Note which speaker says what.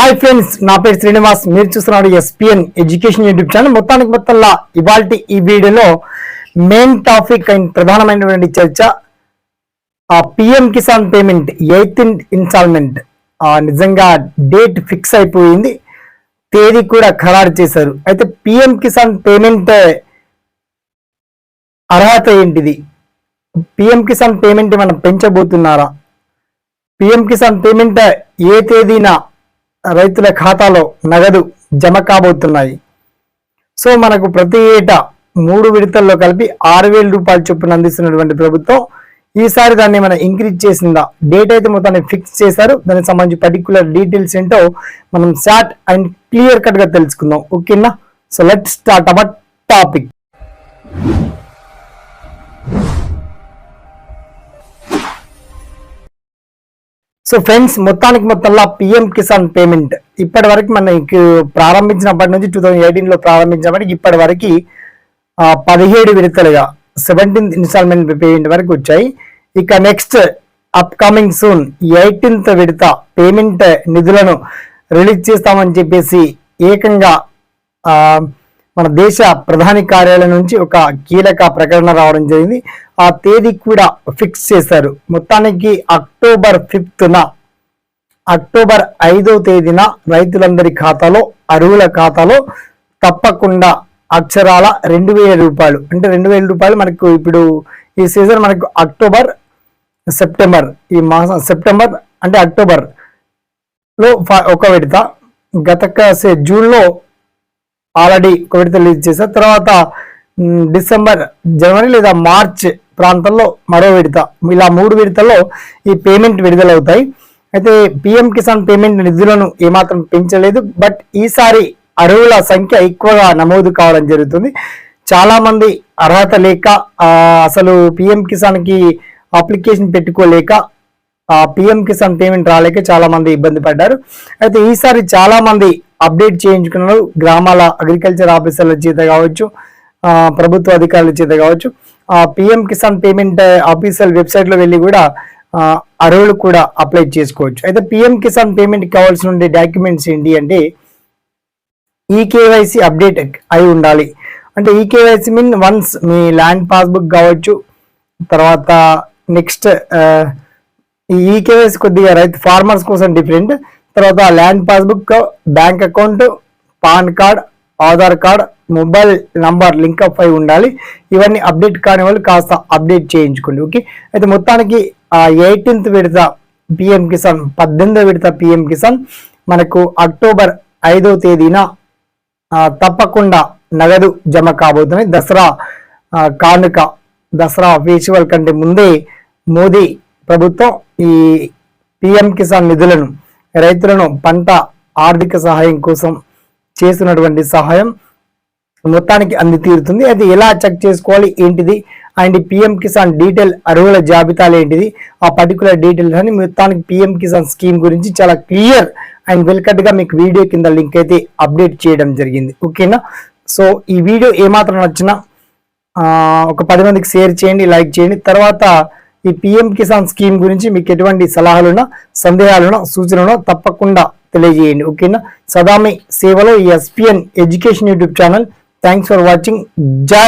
Speaker 1: Hi friends నా పేరు శ్రీనివాస్. మీరు చూస్తున్నారు ఎస్పిఎన్ ఎడ్యుకేషన్ యూట్యూబ్ ఛానల్ మొత్తానికి మొత్తంలో ఇవాళ ఈ వీడియోలో మెయిన్ టాపిక్ అండ్ ప్రధానమైనటువంటి చర్చ ఆ PM Kisan payment eighth installment నిజంగా డేట్ ఫిక్స్ అయిపోయింది. తేదీ కూడా ఖరారు చేశారు. అయితే పిఎం కిసాన్ పేమెంట్ అర్హత ఏంటిది? పిఎం కిసాన్ పేమెంట్ మనం పెంచబోతున్నారా? పిఎం కిసాన్ పేమెంట్ ఏ తేదీన రైతుల ఖాతాలో నగదు జమ కాబోతున్నాయి. సో మనకు ప్రతి ఏటా మూడు విడతల్లో కలిపి ఆరు వేల రూపాయలు చొప్పున అందిస్తున్నటువంటి ప్రభుత్వం ఈసారి దాన్ని మనం ఇంక్రీజ్ చేసిందా? డేట్ అయితే మొత్తాన్ని ఫిక్స్ చేశారు. దానికి సంబంధించి పర్టికులర్ డీటెయిల్స్ ఏంటో మనం షార్ట్ అండ్ క్లియర్ కట్గా తెలుసుకుందాం. ఓకేనా? So let start our topic so friends మొత్తానికి మొత్తంలో పిఎం కిసాన్ పేమెంట్ ఇప్పటి వరకు మనకి ప్రారంభించినప్పటి నుంచి టూ థౌజండ్ ఎయిటీన్లో ప్రారంభించినప్పటికి ఇప్పటి వరకు పదిహేడు విడతలుగా సెవెంటీన్త్ ఇన్స్టాల్మెంట్ పేమెంట్ వరకు వచ్చాయి. ఇక నెక్స్ట్ అప్కమింగ్ సూన్ ఎయిటీన్త్ విడత పేమెంట్ నిధులను రిలీజ్ చేస్తామని చెప్పేసి ఏకంగా మన దేశ ప్రధాని కార్యాలయం నుంచి ఒక కీలక ప్రకటన రావడం జరిగింది. ఆ తేదీ కూడా ఫిక్స్ చేశారు. మొత్తానికి అక్టోబర్ ఫిఫ్త్న అక్టోబర్ ఐదో తేదీన రైతులందరి ఖాతాలో అరువుల ఖాతాలో తప్పకుండా అక్షరాల రెండు వేల రూపాయలు. అంటే రెండు వేల రూపాయలు మనకు ఇప్పుడు ఈ సీజన్ మనకు అక్టోబర్ సెప్టెంబర్ ఈ మాసం సెప్టెంబర్ అంటే అక్టోబర్లో ఫ- ఒక విడత. గత క- జూన్లో ఆల్రెడీ ఒక విడత రిలీజ్ చేశారు. తర్వాత డిసెంబర్ జనవరి లేదా మార్చ్ ప్రాంతంలో మరో విడత. ఇలా మూడు విడతల్లో ఈ పేమెంట్ విడుదలవుతాయి. అయితే పిఎం కిసాన్ పేమెంట్ నిధులను ఏమాత్రం పెంచలేదు. బట్ ఈసారి అరువుల సంఖ్య ఎక్కువగా నమోదు కావడం జరుగుతుంది. చాలా మంది అర్హత లేక అసలు పిఎం కిసాన్కి అప్లికేషన్ పెట్టుకోలేక పిఎం కిసాన్ పేమెంట్ రాలేక చాలా మంది ఇబ్బంది పడ్డారు. అయితే ఈసారి చాలా మంది అప్డేట్ చేయించుకున్నారు. గ్రామాల అగ్రికల్చర్ ఆఫీసర్ల చేత కావచ్చు ప్రభుత్వ అధికారుల చేత కావచ్చు. పిఎం కిసాన్ పేమెంట్ ఆఫీసర్ వెబ్సైట్లో వెళ్ళి కూడా అర్హులు కూడా అప్లై చేసుకోవచ్చు. అయితే పిఎం కిసాన్ పేమెంట్ కావాల్సిన డాక్యుమెంట్స్ ఏంటి అంటే ఈ అప్డేట్ అయి ఉండాలి. అంటే ఈ మీన్ వన్స్ మీ ల్యాండ్ పాస్బుక్ కావచ్చు తర్వాత నెక్స్ట్ ఈ ఈకేవైసీ కొద్దిగా రైతు ఫార్మర్స్ కోసం డిఫరెంట్ తర్వాత land passbook bank account PAN card Aadhaar card mobile number link up అయి ఉండాలి. ఇవన్నీ అప్డేట్ కాని వాళ్ళు కాస్త అప్డేట్ చేయించుకోండి ఓకే? అయితే మొత్తానికి ఎయిటీన్త్ విడత పిఎం కిసాన్ పద్దెనిమిదో విడత పిఎం కిసాన్ మనకు అక్టోబర్ ఐదో తేదీన తప్పకుండా నగదు జమ కాబోతుంది దసరా కానుక దసరా ఫెస్టివల్ కంటే ముందే మోదీ ప్రభుత్వం ఈ పిఎం కిసాన్ నిధులను రైతులను పంట ఆర్థిక సహాయం కోసం చేస్తున్నటువంటి సహాయం మొత్తానికి అంది తీరుతుంది అది ఎలా చెక్ చేసుకోవాలి ఏంటిది? అండ్ పిఎం కిసాన్ డీటెయిల్ అర్హుల జాబితాలు ఏంటిది? ఆ పర్టికులర్ డీటెయిల్స్ అని మొత్తానికి పిఎం కిసాన్ స్కీమ్ గురించి చాలా క్లియర్ అండ్ వెల్కట్గా మీకు వీడియో కింద లింక్ అయితే అప్డేట్ చేయడం జరిగింది. ఓకేనా? సో ఈ వీడియో ఏమాత్రం నచ్చినా ఒక పది మందికి షేర్ చేయండి లైక్ చేయండి. తర్వాత ఈ పిఎం కిసాన్ స్కీమ్ గురించి మీకు ఎటువంటి సలహాలున్నా సందేహాలున్నా సూచనలో తప్పకుండా తెలియజేయండి. ఓకేనా? సదామి సేవలో ఈ SPN education YouTube channel. Thanks for watching జై